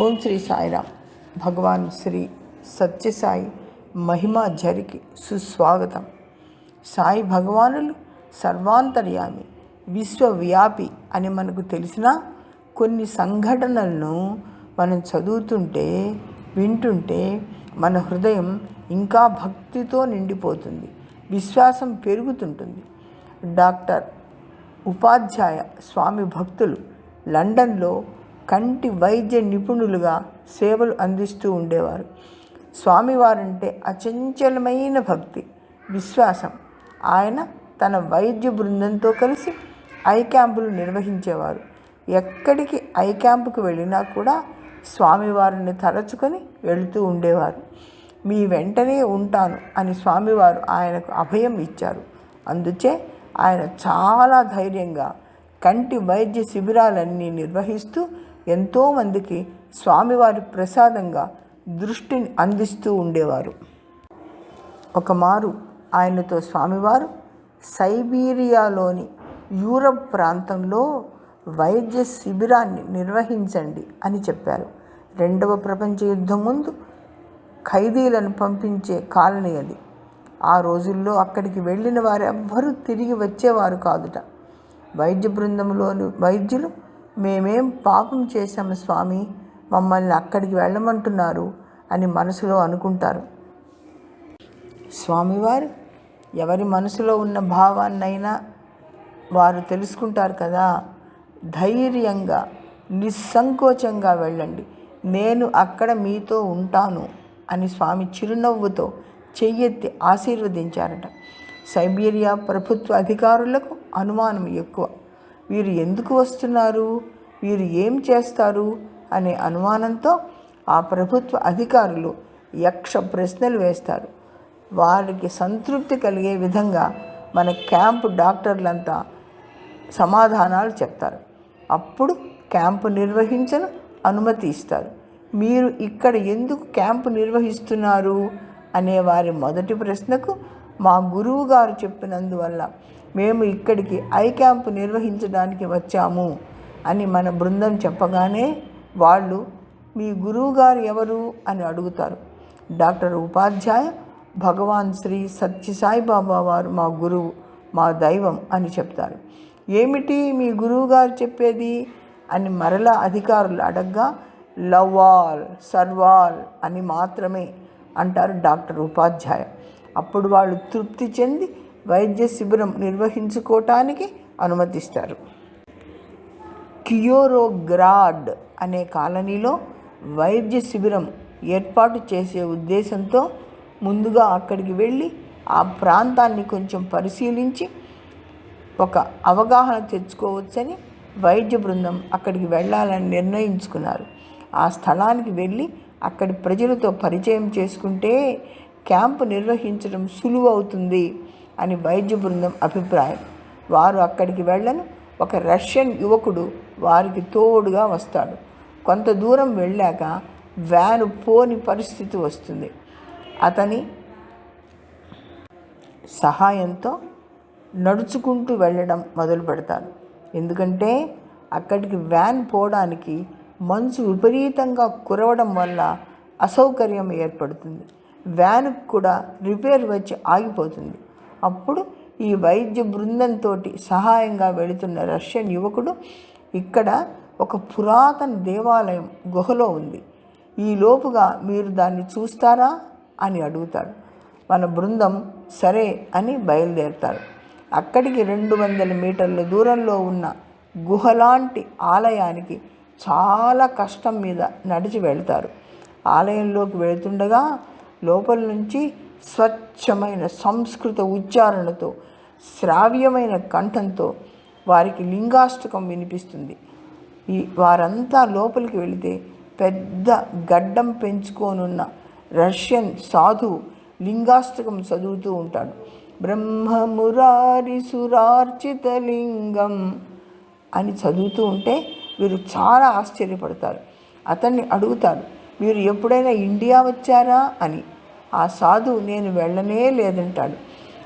ఓం శ్రీ సాయిరామ్. భగవాన్ శ్రీ సత్యసాయి మహిమా జరికి సుస్వాగతం. సాయి భగవానులు సర్వాంతర్యామి విశ్వవ్యాపి అని మనకు తెలిసిన కొన్ని సంఘటనలను మనం చదువుతుంటే వింటుంటే మన హృదయం ఇంకా భక్తితో నిండిపోతుంది విశ్వాసం పెరుగుతుంటుంది. డాక్టర్ ఉపాధ్యాయ స్వామి భక్తులు లండన్లో కంటి వైద్య నిపుణులుగా సేవలు అందిస్తూ ఉండేవారు. స్వామివారంటే అచంచలమైన భక్తి విశ్వాసం. ఆయన తన వైద్య బృందంతో కలిసి ఐ క్యాంపులు నిర్వహించేవారు. ఎక్కడికి ఐ క్యాంపుకు వెళ్ళినా కూడా స్వామివారిని తలచుకొని వెళుతూ ఉండేవారు. మీ వెంటనే ఉంటాను అని స్వామివారు ఆయనకు అభయం ఇచ్చారు. అందుచే ఆయన చాలా ధైర్యంగా కంటి వైద్య శిబిరాలన్నీ నిర్వహిస్తూ ఎంతోమందికి స్వామివారి ప్రసాదంగా దృష్టిని అందిస్తూ ఉండేవారు. ఒకమారు ఆయనతో స్వామివారు సైబీరియాలోని యూరప్ ప్రాంతంలో వైద్య శిబిరాన్ని నిర్వహించండి అని చెప్పారు. రెండవ ప్రపంచ యుద్ధం ముందు ఖైదీలను పంపించే కాలనీ అది. ఆ రోజుల్లో అక్కడికి వెళ్ళిన వారెవ్వరూ తిరిగి వచ్చేవారు కాదుట. వైద్య బృందంలోని వైద్యులు మేమేం పాపం చేశాము స్వామి? మమ్మల్ని అక్కడికి వెళ్ళమంటున్నారు అని మనసులో అనుకుంటారు. స్వామివారు ఎవరి మనసులో ఉన్న భావాన్నైనా వారు తెలుసుకుంటారు కదా? ధైర్యంగా నిస్సంకోచంగా వెళ్ళండి. నేను అక్కడ మీతో ఉంటాను అని స్వామి చిరునవ్వుతో చెయ్యెత్తి ఆశీర్వదించారట. సైబీరియా ప్రభుత్వ అధికారులకు అనుమానం ఎక్కువ. వీరు ఎందుకు వస్తున్నారు? వీరు ఏం చేస్తారు? అనే అనుమానంతో ఆ ప్రభుత్వ అధికారులు యక్ష ప్రశ్నలు వేస్తారు. వారికి సంతృప్తి కలిగే విధంగా మన క్యాంపు డాక్టర్లంతా సమాధానాలు చెప్తారు. అప్పుడు క్యాంపు నిర్వహించను అనుమతి ఇస్తారు. మీరు ఇక్కడ ఎందుకు క్యాంపు నిర్వహిస్తున్నారు? అనే వారి మొదటి ప్రశ్నకు మా గురువు గారు చెప్పినందువల్ల మేము ఇక్కడికి ఐ క్యాంప్ నిర్వహించడానికి వచ్చాము అని మన బృందం చెప్పగానే వాళ్ళు మీ గురువు గారు ఎవరు? అని అడుగుతారు. డాక్టర్ ఉపాధ్యాయ భగవాన్ శ్రీ సత్యసాయి బాబా వారు మా గురువు మా దైవం అని చెప్తారు. ఏమిటి మీ గురువు గారు చెప్పేది? అని మరలా అధికారులు అడగ్గా లవ్వాల్ సర్వాల్ అని మాత్రమే అంటారు డాక్టర్ ఉపాధ్యాయ. అప్పుడు వాళ్ళు తృప్తి చెంది వైద్య శిబిరం నిర్వహించుకోవటానికి అనుమతిస్తారు. కియోరోగ్రాడ్ అనే కాలనీలో వైద్య శిబిరం ఏర్పాటు చేసే ఉద్దేశంతో ముందుగా అక్కడికి వెళ్ళి ఆ ప్రాంతాన్ని కొంచెం పరిశీలించి ఒక అవగాహన తెచ్చుకోవచ్చని వైద్య బృందం అక్కడికి వెళ్ళాలని నిర్ణయించుకున్నారు. ఆ స్థలానికి వెళ్ళి అక్కడి ప్రజలతో పరిచయం చేసుకుంటే క్యాంపు నిర్వహించడం సులువు అవుతుంది అని వైద్య బృందం అభిప్రాయం. వారు అక్కడికి వెళ్ళను. ఒక రష్యన్ యువకుడు వారికి తోడుగా వస్తాడు. కొంత దూరం వెళ్ళాక వ్యాను పోని పరిస్థితి వస్తుంది. అతని సహాయంతో నడుచుకుంటూ వెళ్ళడం మొదలు పెడతారు. ఎందుకంటే అక్కడికి వ్యాన్ పోవడానికి మంచు విపరీతంగా కురవడం వల్ల అసౌకర్యం ఏర్పడుతుంది. వ్యాన్కు కూడా రిపేర్ వచ్చి ఆగిపోతుంది. అప్పుడు ఈ వైద్య బృందంతో సహాయంగా వెళుతున్న రష్యన్ యువకుడు ఇక్కడ ఒక పురాతన దేవాలయం గుహలో ఉంది. ఈ లోపుగా మీరు దాన్ని చూస్తారా? అని అడుగుతాడు. మన బృందం సరే అని బయలుదేరుతారు. అక్కడికి రెండు వందల మీటర్ల దూరంలో ఉన్న గుహలాంటి ఆలయానికి చాలా కష్టం మీద నడిచి వెళ్తారు. ఆలయంలోకి వెళుతుండగా లోపల నుంచి స్వచ్ఛమైన సంస్కృత ఉచ్చారణతో శ్రావ్యమైన కంఠంతో వారికి లింగాష్టకం వినిపిస్తుంది. ఈ వారంతా లోపలికి వెళితే పెద్ద గడ్డం పెంచుకోనున్న రష్యన్ సాధువు లింగాష్టకం చదువుతూ ఉంటాడు. బ్రహ్మమురారి సురార్చిత లింగం అని చదువుతూ ఉంటే వీరు చాలా ఆశ్చర్యపడతారు. అతన్ని అడుగుతారు మీరు ఎప్పుడైనా ఇండియా వచ్చారా? అని. ఆ సాధువు నేను వెళ్ళనే లేదంటాడు.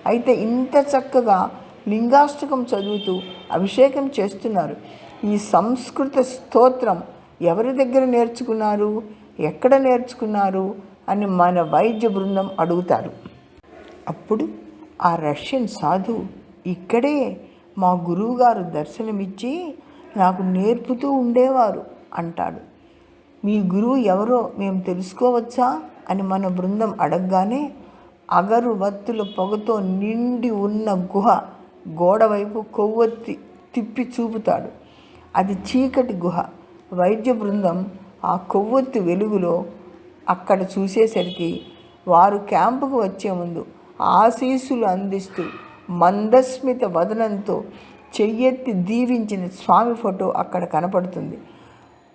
అయితే ఇంత చక్కగా లింగాష్టకం చదువుతూ అభిషేకం చేస్తున్నారు. ఈ సంస్కృత స్తోత్రం ఎవరి దగ్గర నేర్చుకున్నారు? ఎక్కడ నేర్చుకున్నారు? అని మన వైద్య బృందం అడుగుతారు. అప్పుడు ఆ రష్యన్ సాధు ఇక్కడే మా గురువుగారు దర్శనమిచ్చి నాకు నేర్పుతూ ఉండేవారు అంటాడు. మీ గురువు ఎవరో మేము తెలుసుకోవచ్చా? అని మన బృందం అడగగానే అగరుబత్తుల పొగతో నిండి ఉన్న గుహ గోడవైపు కొవ్వొత్తి తిప్పి చూపుతాడు. అది చీకటి గుహ. వైద్య బృందం ఆ కొవ్వొత్తి వెలుగులో అక్కడ చూసేసరికి వారు క్యాంపుకు వచ్చే ముందు ఆశీస్సులు అందిస్తూ మందస్మిత వదనంతో చెయ్యెత్తి దీవించిన స్వామి ఫోటో అక్కడ కనపడుతుంది.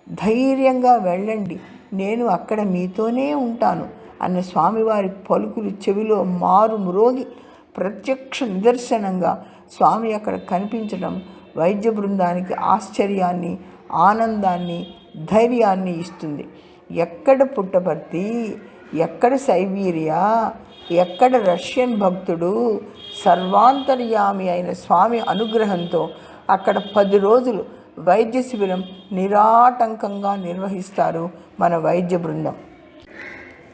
ధైర్యంగా వెళ్ళండి. నేను అక్కడ మీతోనే ఉంటాను అన్న స్వామివారి పలుకులు చెవిలో మారు మ్రోగి ప్రత్యక్ష నిదర్శనంగా స్వామి అక్కడ కనిపించడం వైద్య బృందానికి ఆశ్చర్యాన్ని ఆనందాన్ని ధైర్యాన్ని ఇస్తుంది. ఎక్కడ పుట్టపర్తి? ఎక్కడ సైబీరియా? ఎక్కడ రష్యన్ భక్తుడు? సర్వాంతర్యామి అయిన స్వామి అనుగ్రహంతో అక్కడ పది రోజులు వైద్య శిబిరం నిరాటంకంగా నిర్వహిస్తారు మన వైద్య బృందం.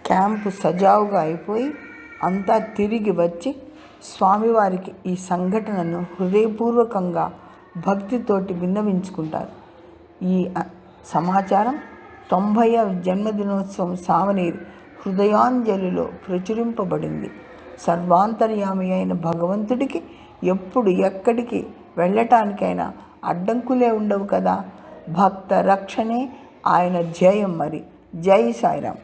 క్యాంపు సజావుగా అయిపోయి అంతా తిరిగి వచ్చి స్వామివారికి ఈ సంఘటనను హృదయపూర్వకంగా భక్తితోటి విన్నవించుకుంటారు. ఈ సమాచారం తొంభైవ జన్మదినోత్సవం సావనీరు హృదయాంజలిలో ప్రచురింపబడింది. సర్వాంతర్యామి అయిన భగవంతుడికి ఎప్పుడు ఎక్కడికి వెళ్ళటానికైనా అడ్డంకులే ఉండవు కదా. భక్త రక్షణే ఆయన జయం మరి. జై సాయిరామ్.